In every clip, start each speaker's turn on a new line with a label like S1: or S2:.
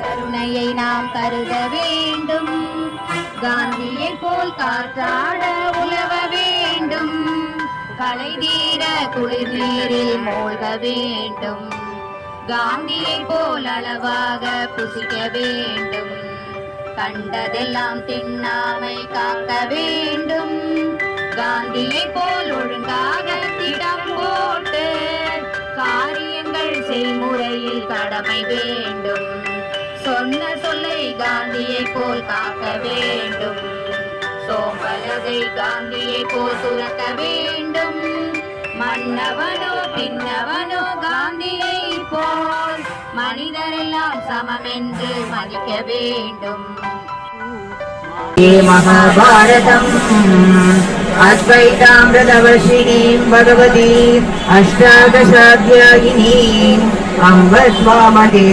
S1: கருணையை நாம் கருத வேண்டும். காந்தியை போல் காற்றாட உழவர் களை தீர குளிர் நீரில் மூழ்க வேண்டும். காந்தியை போல் அளவாக புசிக்க வேண்டும். கண்டதெல்லாம் தின்னாமை காக்க வேண்டும். காந்தியை போல் ஒழுங்காக திடம் போட்டு காரியங்கள் செய்முறையில் கடமை வேண்டும். சொன்ன சொல்லை காந்தியை போல் காக்க வேண்டும். சோம்பலதை காந்தியை போல் துரத்த வேண்டும் மன்னவனோ பின்னவனோ காந்தியை போல் மனிதரெல்லாம் சமம் என்று மதிக்க வேண்டும்
S2: ये महाभारतम् अद्वैतामृतवर्षिणीम् भगवतीम् अष्टादशाध्यायिनीम् अम्ब स्वामदे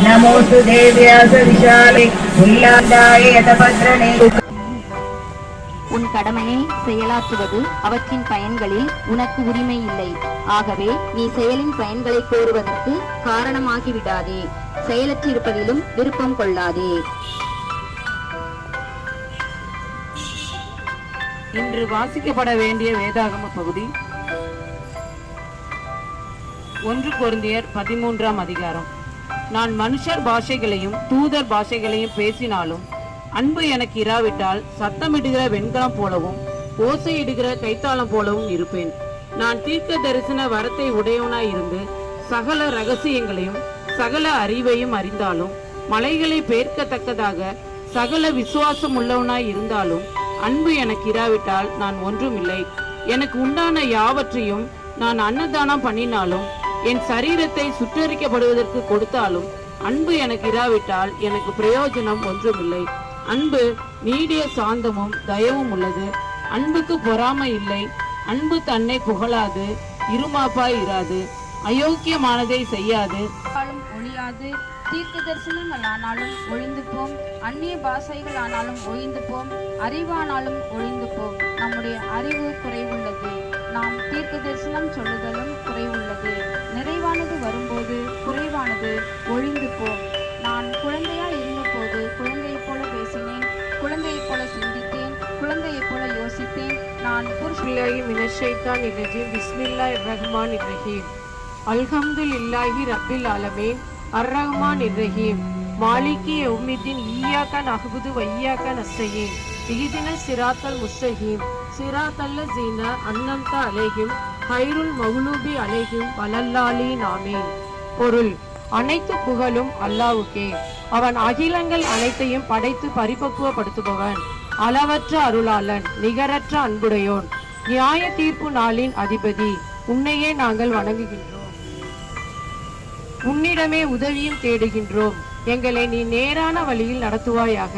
S2: भवद्वेषिणीम् नमोऽस्तु देव्यासविशाले उल्लादाय यतपत्रणे
S1: உன் கடமையை செயலாற்றுவது அவற்றின் பயன்களில் உனக்கு உரிமை இல்லை ஆகவே நீ செயலின் பயன்களை கோருவதற்கு காரணமாகி விடாதே செயலற்றிருப்பதிலும் விருப்பம் கொள்ளாதே
S3: இன்று வாசிக்கப்பட வேண்டிய வேதாகம பகுதி ஒன்று கொருந்தியர் பதிமூன்றாம் அதிகாரம் நான் மனுஷர் பாஷைகளையும் தூதர் பாஷைகளையும் பேசினாலும் அன்பு எனக்கு இராவிட்டால் சத்தமிடுகிற வெண்கலம் போலவும் ஓசையிடுகிற கைத்தாளம் போலவும் இருப்பேன். நான் தீர்க்க தரிசன வரத்தை உடையவனாய் இருந்து சகல ரகசியங்களையும் சகல அறிவையும் அறிந்தாலும் மலைகளை பெயர்க்கத்தக்கதாக சகல விசுவாசம் உள்ளவனாய் இருந்தாலும் அன்பு எனக்கு இராவிட்டால் நான் ஒன்றுமில்லை. எனக்கு உண்டான யாவற்றையும் நான் அன்னதானம் பண்ணினாலும் என் சரீரத்தை சுற்றறிக்கப்படுவதற்கு கொடுத்தாலும் அன்பு எனக்கு இராவிட்டால் எனக்கு பிரயோஜனம் ஒன்றுமில்லை. அன்பு நீடிய சாந்தமும் தயவும் உள்ளது. அன்புக்கு பொறாமை இல்லை. அன்பு தன்னை புகழாது இருமாப்பாய் இராது. அயோக்கியமானதை செய்யாது.
S4: ஒழியாது. தீர்க்க தரிசனங்கள் ஆனாலும் ஒழிந்து போம் அந்நிய பாஷைகள் ஆனாலும் ஒழிந்து போம் அறிவானாலும் ஒழிந்து போம் நம்முடைய அறிவு குறைவுள்ளது. நாம் தீர்க்க தரிசனம் சொல்லுதலும் நிறைவானது வரும்போது குறைவானது ஒழிந்து போ. நான் குழந்தையாய் இருந்தபோது குழந்தையைப் போல பேசினேன் குழந்தையைப் போல சிந்தித்தேன் குழந்தையைப் போல யோசித்தேன். நான் புருஷ
S3: பில்லாஹி மினஷைத்தான் இரஜீம் பிஸ்மில்லாஹ் ரஹ்மான் இரஹீம் அல்ஹம்துலில்லாஹி ரப்பில் ஆலமீன். அர் ரஹ்மான் இப்ரஹீம் மாலிகி யௌமித்தீன். ஈயாக்க நஹ்புது வையாக்க நஸ்தயீன். இஹ்தின சிராத்தல் முஸ்தகீம் சிராத்தல்ல ஜீன அன்னந்த அலேஹிம். ஹைருல் மகுலூபி அலைஹிம் வலல்லாலீன் ஆமீன் பொருள் அனைத்து புகழும் அல்லாவுக்கே. அவன் அகிலங்கள் அனைத்தையும் படைத்து பரிபக்குவப்படுத்துபவன். அளவற்ற அருளாளன் நிகரற்ற அன்புடையோன். நியாய தீர்ப்பு நாளின் அதிபதி உன்னையே நாங்கள் வணங்குகின்றோம். உன்னிடமே உதவியும் தேடுகின்றோம். எங்களை நீ நேரான வழியில் நடத்துவாயாக.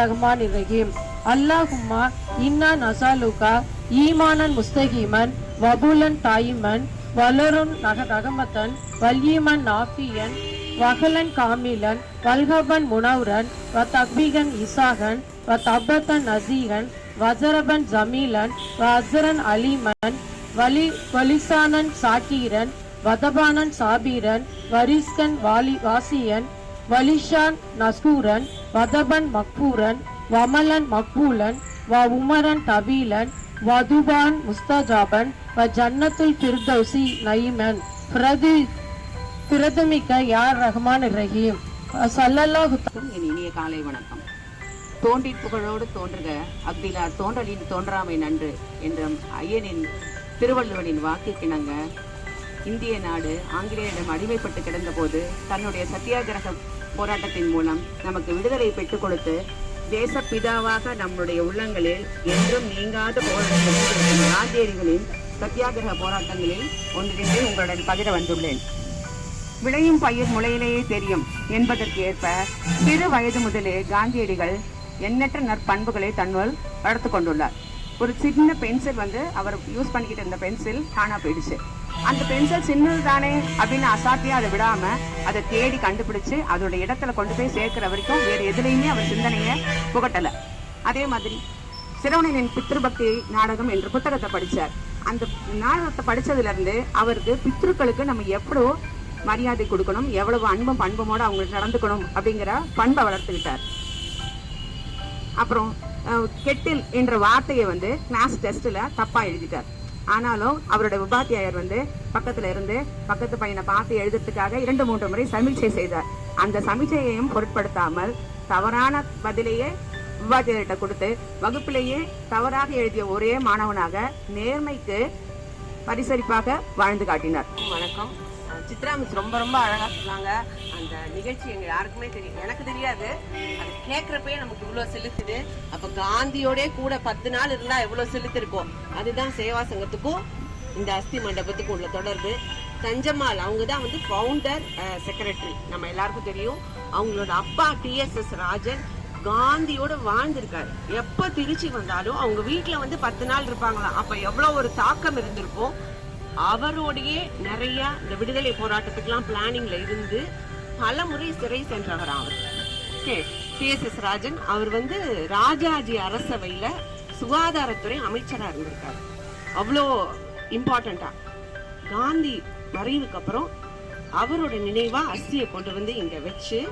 S3: ரஹ்மான் ரஹீம் அல்லாஹும்மா இன்னா நசாலுகா ஈமானன் முஸ்தகீமன் வபுலன் தாயிமன் வலருன் நக ரகமத்தன் வல்யீமன் நாஃபியன் வகலன் காமிலன் வல்கபன் முனவுரன் வ தக்பிகன் இசாகன் வ தப்பத்தன் நசீகன் வஜரபன் ஜமீலன் வ அசரன் அலிமன் வலி வலிசானன் சாக்கீரன் வதபானன் சாபீரன் வரிஸ்கன் வாலி வாசியன் வலிஷான் நஸ்கூரன் வதபன் மக்பூரன் வமலன் மக்பூலன் வ உமரன் தபீலன் வதுபான் முஸ்தஜாபன் வ ஜன்னத்துல் பிர்தௌசி நயிமன் பிரதி பிரதமிக்க யார் ரஹ்மான் ரஹீம் சல்லல்லாஹு
S5: என் இனிய காலை வணக்கம் தோன்றி புகழோடு தோன்றுக அக்திலா தோன்றலின் தோன்றாமை நன்று என்ற ஐயனின் திருவள்ளுவனின் வாக்கிற்கிணங்க இந்திய நாடு ஆங்கிலேயரிடம் அடிமைப்பட்டு கிடந்தபோது தன்னுடைய சத்தியாகிரக போராட்டத்தின் மூலம் நமக்கு விடுதலை பெற்றுக் கொடுத்து தேசப்பிதாவாக நம்முடைய உள்ளங்களில் என்றும் நீங்காத போராட்டம் ராஜேரிகளின் சத்தியாகிரக போராட்டங்களில் ஒன்றிணைந்து உங்களுடன் பகிர வந்துள்ளேன். விளையும் பயிர் முளையிலேயே தெரியும் என்பதற்கு ஏற்ப சிறு வயது முதலே காந்தியடிகள் எண்ணற்ற நற்பண்புகளை தன்னுள் வளர்த்து கொண்டுள்ளார். ஒரு சின்ன பென்சில் வந்து அவர் யூஸ் பண்ணிக்கிட்டு இருந்த பென்சில் காணா போயிடுச்சு. அந்த பென்சில் சின்னது தானே அப்படின்னு அசாத்தியா அதை விடாம அதை தேடி கண்டுபிடிச்சு அதோட இடத்துல கொண்டு போய் சேர்க்கிற வரைக்கும் வேறு எதுலையுமே அவர் சிந்தனையை புகட்டல. அதே மாதிரி சிரவணனின் பித்ருபக்தி நாடகம் என்ற புத்தகத்தை படிச்சார். அந்த நாடகத்தை படிச்சதுல இருந்து அவருக்கு பித்ருக்களுக்கு நம்ம எவ்வளோ மரியாதை கொடுக்கணும் எவ்வளவு அன்பும் பண்புமோடு அவங்களுக்கு நடந்துக்கணும் அப்படிங்கிற பண்பை வளர்த்துக்கிட்டார். அப்புறம் கெட்டில் என்ற வார்த்தையை வந்து கிளாஸ் டெஸ்ட்டில் தப்பாக எழுதிட்டார். ஆனாலும் அவரோட உபாத்தியாயர் வந்து பக்கத்துல இருந்து பக்கத்து பையனை பார்த்து எழுதுறதுக்காக இரண்டு மூன்று முறை சமீட்சை செய்தார். அந்த சமீட்சையையும் பொருட்படுத்தாமல் தவறான பதிலையே உபாத்தியாயர்கிட்ட கொடுத்து வகுப்பிலேயே தவறாக எழுதிய ஒரே மாணவனாக நேர்மைக்கு பரிசரிப்பாக வாழ்ந்து காட்டினார்.
S6: வணக்கம். சித்ரா மிஸ் ரொம்ப ரொம்ப அழகா சொன்னாங்க. அந்த நிகழ்ச்சி எங்க யாருக்குமே தெரியும். எனக்கு தெரியாது. அது கேட்கறப்பே நமக்கு இவ்வளவு செலுத்துது. அப்ப காந்தியோட கூட பத்து நாள் இருந்தா எவ்வளவு செலுத்திருக்கோம் அதுதான் சேவா சங்கத்துக்கும் இந்த அஸ்தி மண்டபத்துக்கும் உள்ள தொடர்பு. தஞ்சம்மாள் அவங்க தான் வந்து ஃபவுண்டர் செக்ரட்டரி நம்ம எல்லாருக்கும் தெரியும். அவங்களோட அப்பா டிஎஸ்எஸ் ராஜன் காந்தியோட வாழ்ந்திருக்காரு. எப்போ திருச்சி வந்தாலும் அவங்க வீட்டில் வந்து பத்து நாள் இருப்பாங்களாம். அப்போ எவ்வளோ ஒரு தாக்கம் இருந்திருக்கும். அவரோடையே நிறைய இந்த விடுதலை போராட்டத்துக்கெல்லாம் பிளானிங்ல இருந்து பல முறை சிறை சென்றவர் அவர். எஸ். ராஜன் அவர் வந்து ராஜாஜி அரசவையில சுகாதாரத்துறை அமைச்சரா இருந்திருக்காரு. அவ்வளோ இம்பார்ட்டண்டா காந்தி மறைவுக்கு அப்புறம் அவரோட நினைவா அஸ்தியை கொண்டு வந்து இங்க வச்சு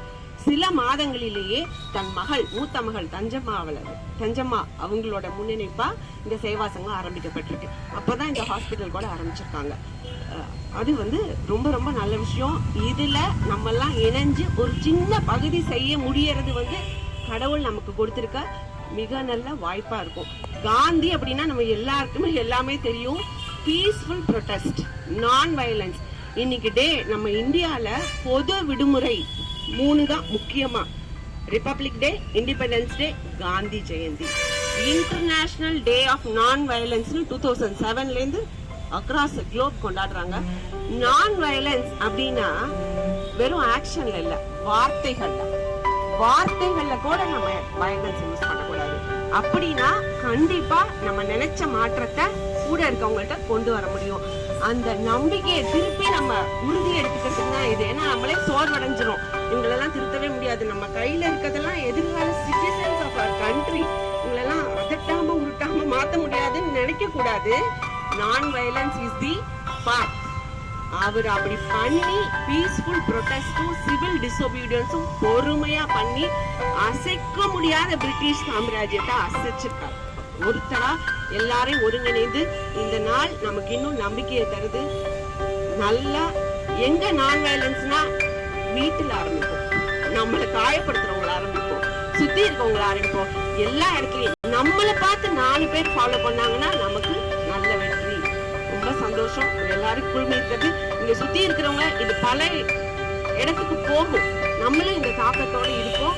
S6: சில மாதங்களிலேயே தன் மகள் மூத்த மகள் தஞ்சம்மாவள தஞ்சம்மா அவங்களோட முன்னிணைப்பா இந்த சேவாசங்கம் ஆரம்பிக்கப்பட்டிருக்கு. அப்பதான் இந்த ஹாஸ்பிட்டல் கூட ஆரம்பிச்சிருக்காங்க. அது வந்து ரொம்ப ரொம்ப நல்ல விஷயம். இதுல நம்ம எல்லாம் இணைஞ்சு ஒரு சின்ன பகுதி செய்ய முடியறது வந்து கடவுள் நமக்கு கொடுத்திருக்க மிக நல்ல வாய்ப்பா இருக்கும். காந்தி அப்படின்னா நம்ம எல்லாருக்குமே எல்லாமே தெரியும். பீஸ்ஃபுல் ப்ரொட்டஸ்ட் நான் வயலன்ஸ் இன்னைக்கு டே நம்ம இந்தியாவில் பொது விடுமுறை மூணு தான் முக்கியமா. Republic Day Independence Day Gandhi Jayanti International Day of non வயலன்ஸ்னு two thousand செவன்லேருந்து அக்ராஸ் குளோப் கொண்டாடுறாங்க. நான் வயலன்ஸ் அப்படின்னா வெறும் ஆக்ஷன்ல இல்ல வார்த்தைகள்ல. வார்த்தைகள்ல கூட நம்ம வயலன்ஸ் யூஸ் பண்ணக்கூடாது. அப்படின்னா கண்டிப்பா நம்ம நினைச்ச மாற்றத்தை கூட இருக்கவங்கள்ட்ட கொண்டு வர முடியும். அந்த நம்பிக்கையை திருப்பி நம்ம உறுதி எடுத்துக்கிறதுக்கு தான் இது. ஏன்னா நம்மளே சோர்வடைஞ்சிரும். இவங்களெல்லாம் திருத்தவே முடியாது. நம்ம கையில இருக்கிறதெல்லாம் எதிர்கால சிட்டிசன்ஸ் ஆஃப் அவர் கண்ட்ரி இவங்களெல்லாம் அதட்டாம உருட்டாம மாத்த முடியாதுன்னு நினைக்க கூடாது நான் வயலன்ஸ் இஸ் தி பாத் அவர் அப்படி பண்ணி பீஸ்ஃபுல் ப்ரொட்டஸ்டும் சிவில் டிசோபீடியன்ஸும் பொறுமையா பண்ணி அசைக்க முடியாத பிரிட்டிஷ் சாம்ராஜ்யத்தை அசைச்சிருக்கார் ஒருத்தரா எல்லாரையும் ஒருங்கிணைந்து இந்த நாள் நமக்கு இன்னும் நம்பிக்கையை தருது. நல்லா எங்க நான் வயலன்ஸ்னா வீட்டுல ஆரம்பிப்போம். நம்மளை காயப்படுத்துறவங்கள ஆரம்பிப்போம். சுத்தி இருக்கவங்கள ஆரம்பிப்போம். எல்லா இடத்துலயும் நம்மளை பார்த்து நாலு பேர் ஃபாலோ பண்ணாங்கன்னா நமக்கு நல்ல வெற்றி. ரொம்ப சந்தோஷம். எல்லாரும் குழுமி இருக்கிறது. இங்க சுத்தி இருக்கிறவங்க இது பல இடத்துக்கு போகும். நம்மளும் இந்த தாக்கத்தோட இருக்கோம்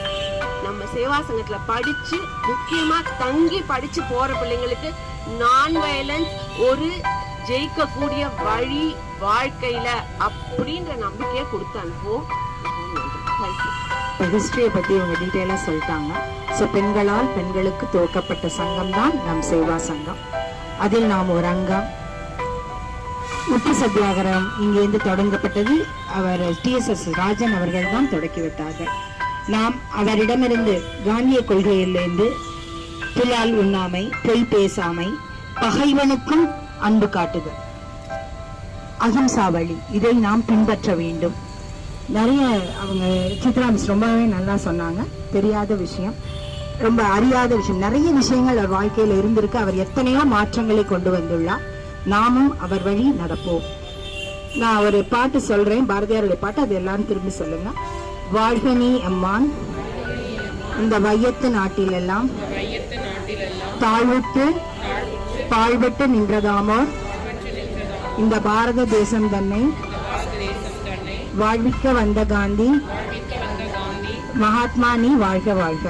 S6: நம்ம சேவா சங்கத்துல படிச்சு முக்கியமா தங்கி படிச்சு போற பிள்ளைங்களுக்கு நான் வயலன்ஸ் ஒரு ஜெயிக்கக்கூடிய வழி வாழ்க்கையில அப்படின்ற நம்பிக்கையை கொடுத்து அனுப்புவோம்.
S7: ஹிஸ்டரியை பற்றி இவங்க டீட்டெயிலாக சொல்லிட்டாங்க. ஸோ பெண்களால் பெண்களுக்கு துவக்கப்பட்ட சங்கம் தான் நம் சேவா சங்கம். அதில் நாம் ஒரு அங்கம். உப்பு சத்தியாகிரகம் இங்கேருந்து தொடங்கப்பட்டது. அவர் டிஎஸ்எஸ் ராஜன் அவர்கள் தான் தொடக்கி விட்டார்கள். நாம் அவரிடமிருந்து காந்திய கொள்கையிலிருந்து புலால் உண்ணாமை பொய் பேசாமை பகைவனுக்கும் அன்பு காட்டுக. அகிம்சா வழி இதை நாம் பின்பற்ற வேண்டும். நிறைய அவங்க சித்ரா மிஸ் ரொம்பவே நல்லா சொன்னாங்க. தெரியாத விஷயம். ரொம்ப அறியாத விஷயம். நிறைய விஷயங்கள் அவர் வாழ்க்கையில இருந்திருக்கு. அவர் எத்தனையோ மாற்றங்களை கொண்டு வந்துள்ளார். நாமும் அவர் வழி நடப்போம். நான் ஒரு பாட்டு சொல்றேன். பாரதியாருடைய பாட்டு அது எல்லாரும் திரும்பி சொல்லுங்க. வாழ்க நீ அம்மான் இந்த வையத்து நாட்டிலெல்லாம் தாழ்வுக்கு பாழ்பட்டு நின்றதாமோர் இந்த பாரத தேசம் தன்னை வாழ்விக்க வந்த காந்தி மகாத்மா நீ வாழ்க வாழ்க.